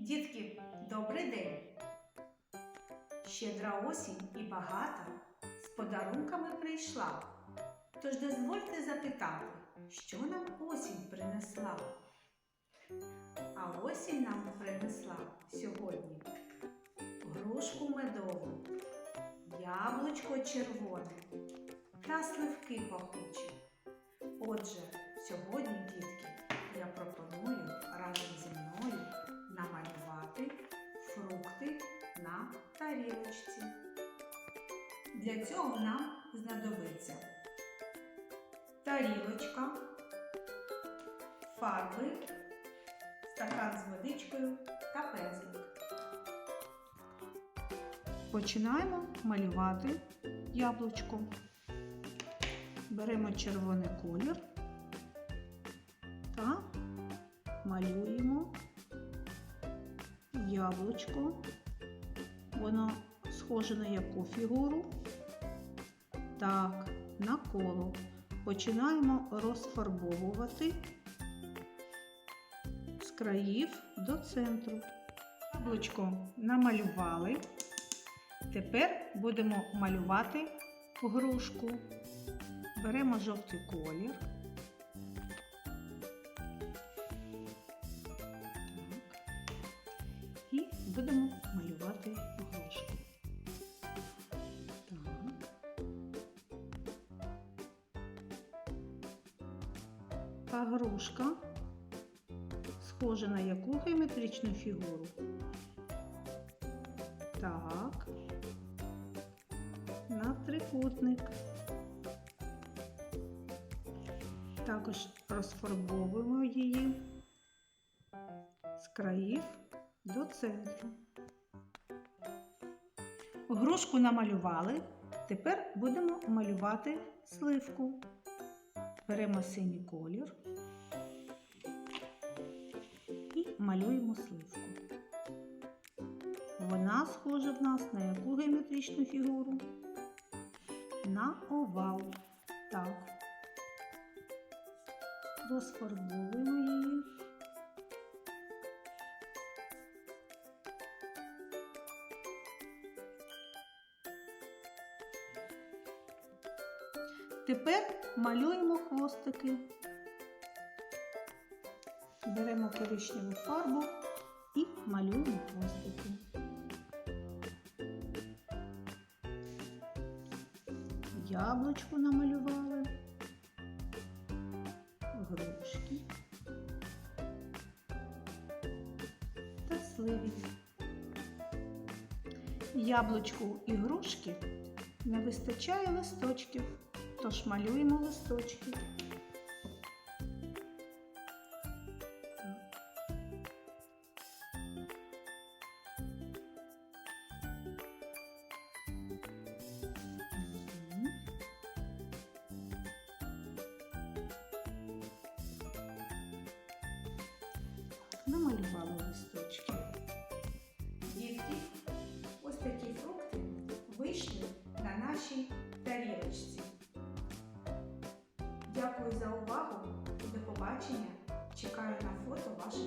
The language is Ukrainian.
Дітки, добрий день! Щедра осінь і багата з подарунками прийшла. Тож дозвольте запитати, що нам осінь принесла? А осінь нам принесла сьогодні грушку медову, яблучко червоне та сливки пахучі. Отже, сьогодні, фрукти на тарілочці. Для цього нам знадобиться тарілочка, фарби, стакан з водичкою та пензлик. Починаємо малювати яблучко. Беремо червоний колір та малюємо яблучко. Воно схоже на яку фігуру? Так, на коло. Починаємо розфарбовувати з країв до центру. Яблучко намалювали. Тепер будемо малювати грушку. Беремо жовтий колір. І будемо малювати грушку. Так. А грушка схожа на яку геометричну фігуру? Так. На трикутник. Також розфарбовуємо її з країв до центру. Грушку намалювали. Тепер будемо малювати сливку. Беремо синій колір і малюємо сливку. Вона схожа в нас на яку геометричну фігуру? На овал. Так. Розфарбовуємо її. Тепер малюємо хвостики. Беремо коричневу фарбу і малюємо хвостики. Яблучко намалювали, грушки та сливи. Яблучку і грушки не вистачає листочків, тож малюємо листочки. Намалювали Дякую за увагу. і До побачення. Чекаю на фото ваших